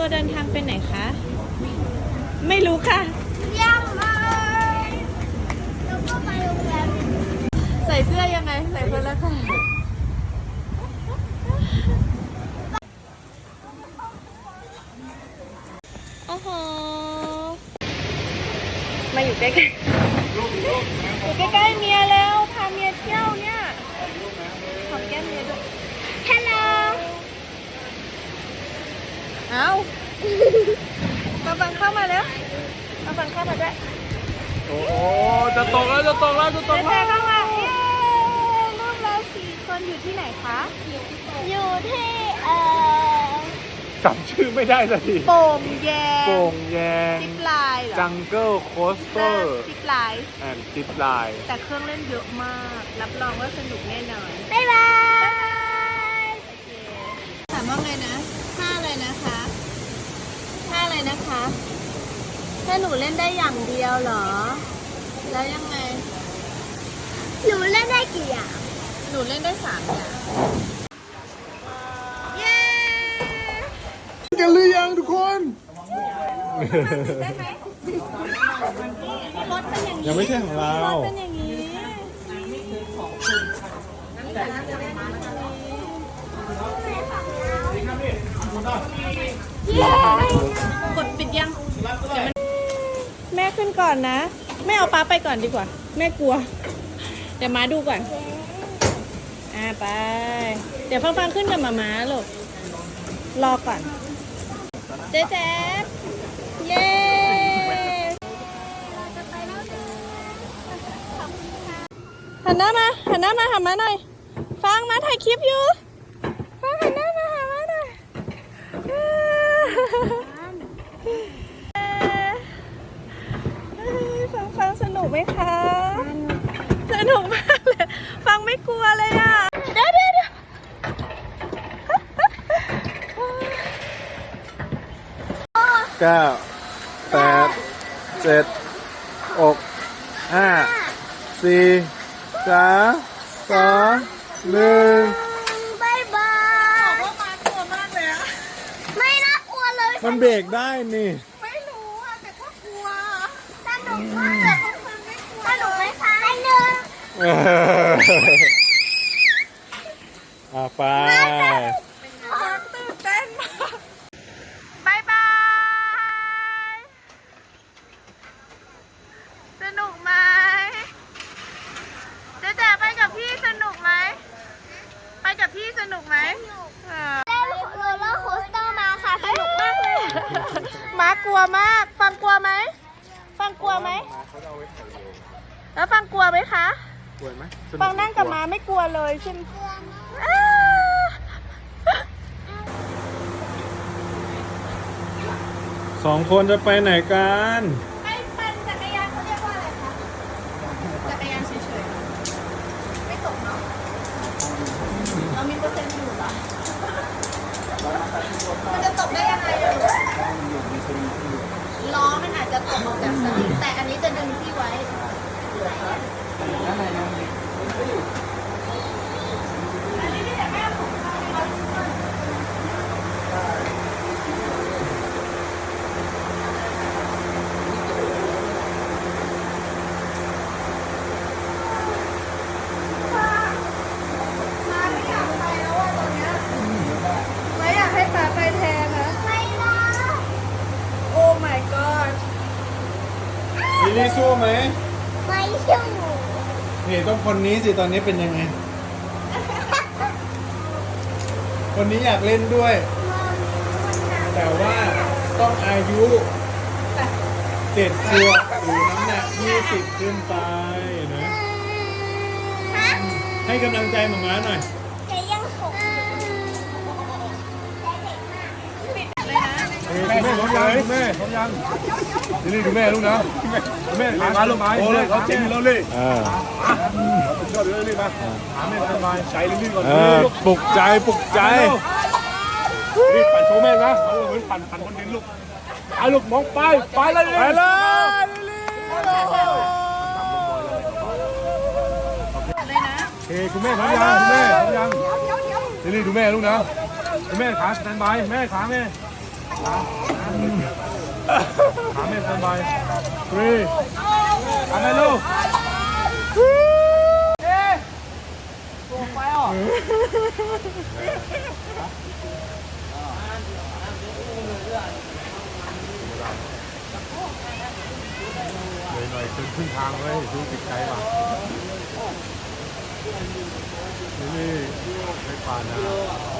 ตัวเดินทางไปไหนคะ ไม่รู้ค่ะยังเลยแล้วก็ไปโรงแรมใส่เสื้อยังไง ใส่คนละค่ะโอ้โห มาอยู่ใกล้ๆอยู่ใกล้ๆเมียแล้ว พาเมียเที่ยวเนี่ย ขอแก้มเมียด้วย ฮัลโหล เอามาฟังเข้ามาแล้วมาฟังเข้ามาด้วยโอ้โหจะตกแล้วจะตกแล้วจะตเจ๊กแพรแล้วเข้ามาเย้ลูกเราสี่คนอยู่ที่ไหนคะอยู่ที่เอ่อจำชื่อไม่ได้สักทีโป่งแยงโป่งแยงซิปไลน์เหรอจังเกิลโคสเตอร์ซิปไลน์แอนด์ซิปไลน์แต่เครื่องเล่นเยอะมาก รับรองว่าสนุกแน่นอนบ๊ายบาย ถามว่าไงนะท่าอะไรนะคะท่าอะไรนะคะถ้า หนูเล่นได้อย่างเดียวเหรอ แล้วยังไง หนูเล่นได้กี่อย่าง หนูเล่นได้สามอย่าง เย้กันหรือยังทุกคนได้ไหมรถเป็นอย่างนี้ยังไม่ใช่ของเรารถเป็นอย่างนี้กดปิดยัง แม่ขึ้น ก่อนนะแม่เอาป้าไปก่อนดีกว่า แม่กลัว เดี๋ยวม้าดูก่อน อ่าไป เดี๋ยวฟังฟังๆขึ้นกับมาม้าลูก รอก่อน เจ๊แจ๊บเย้หันหน้ามาหันหน้ามาหามาหน่อย ฟังมาถ่ายคลิปอยู่ ฟังหันหน้ามาหามาหน่อยเอ้ยฟังฟังสนุ กไหมคะ สนุกมากเลย ฟังไม่กลัวเลยอะเดี๋ยวเดี๋ยวเดี๋ยวเก้าแปดเจ็ดอกห้าสี่สามสองหนึ่งบ๊ายบายว่ามากลัวมากเลยอะไม่น่ากลัวเลย มันเบรกได้นี่ ไม่รู้อะแต่ก็กลัวสนุกมากสนุกไหมคะสนุก เอออะไป ตื่นเต้นมากบายบาย สนุกไหมเจ๊แจ๋ไปกับพี่สนุกไหม ไปกับพี่สนุกไหมอ่าเล่นโรลเลอร์โคสเตอร์มาค่ะสนุกมากเลยม้ากลัวมาก ฟังกลัวไหม ฟังกลัวไหม แล้วฟังกลัวไหมคะ กลัวไหมฟังนั่งกับม้าไม่กลัวเลยใช่ไหมอ้าสองคนจะไปไหนกันไปปั่นจักรยานเขาเรียกว่าอะไรคะ จักรยานเฉยๆ ไม่ตกเนาะ เรามีเปอร์เซ็นต์อยู่เหรอ มันจะตกได้ยังไงอะล้อมันอาจจะตกออกจากสลิงแต่อันนี้จะดึงที่ไว้มาไม่อยากไปแล้วอะตอนเนี้ยไม่อยากให้ตาไปแทนนะ ไม่นะ โอ้ my god ลิลลี่สู้ไหมไม่สู้นี่ต้องคนนี้สิตอนนี้เป็นยังไง คนนี้อยากเล่นด้วย แต่ว่าต้องอายุเจ็ดขวบหรือน้ำหนักยี่สิบขึ้นไปนะฮะให้กำลังใจหมาม้าหน่อย แกยังหกอยู่ แม่พร้อมยังแม่พร้อมยังนี่นี่ดูแม่ลูกนะแม่ขาลงมาโอ้เลยเขาเจ็บแล้วเลยเออชอบเลยเลยมาหาแม่สบายใจลื่นก่อนเออปลุกใจปลุกใจรีบปั่นโชว์แม่นะเออเหมือนปั่นปั่นคนดินลูกไปลูกมองไปไปเลยไปเลยเฮ้คุณแม่พร้อมยังคุณแม่พร้อมยังนี่นี่ดูแม่ลูกนะคุณแม่ขาสแตนบายแม่ขาแม่ ขาแม่สบายทรีทำไมลูกเลยหน่อยจนครึ่งทางเลยดูติดใจว่ะนี่ไม่ผ่านนะ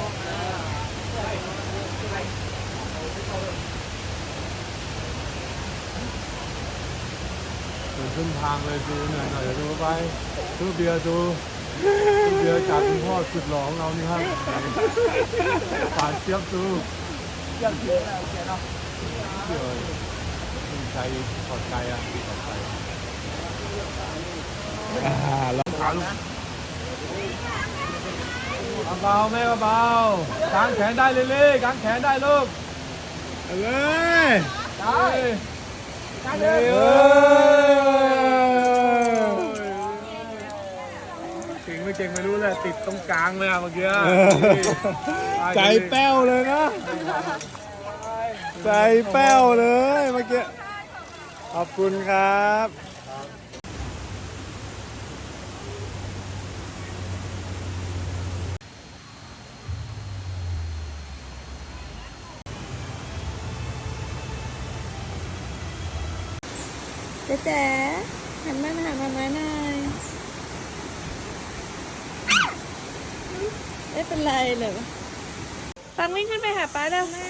จนครึ่งทางเลยดูหน่อยหน่อยเดี๋ยวดูไปดูเบียร์ดูดูเบียร์จากคุณพ่อสุดหล่อของเรานี่ครับผ่านเจี๊ยบดูเจี๊ยบเยอะแล้วเจี๊ยบเนาะเยวดีใจถอดใจอะถอดใจอ่าแล้วเบาแม่เบาๆกางแขนได้เลยเลยกางแขนได้ลูกเอาเลยได้ได้เลย อ เก่งไม่เก่งไม่รู้แหละ ติดตรงกลางเลยอะเมื่อกี้ใจแป้วเลยนะ ใจแป้วเลยเมื่อกี้ ขอบคุณครับเจ๊แจ๊หันมาหามาม้าหน่อย ไม่เป็นไรเลยปังวิ่งขึ้นไปหาป้าแล้วไม่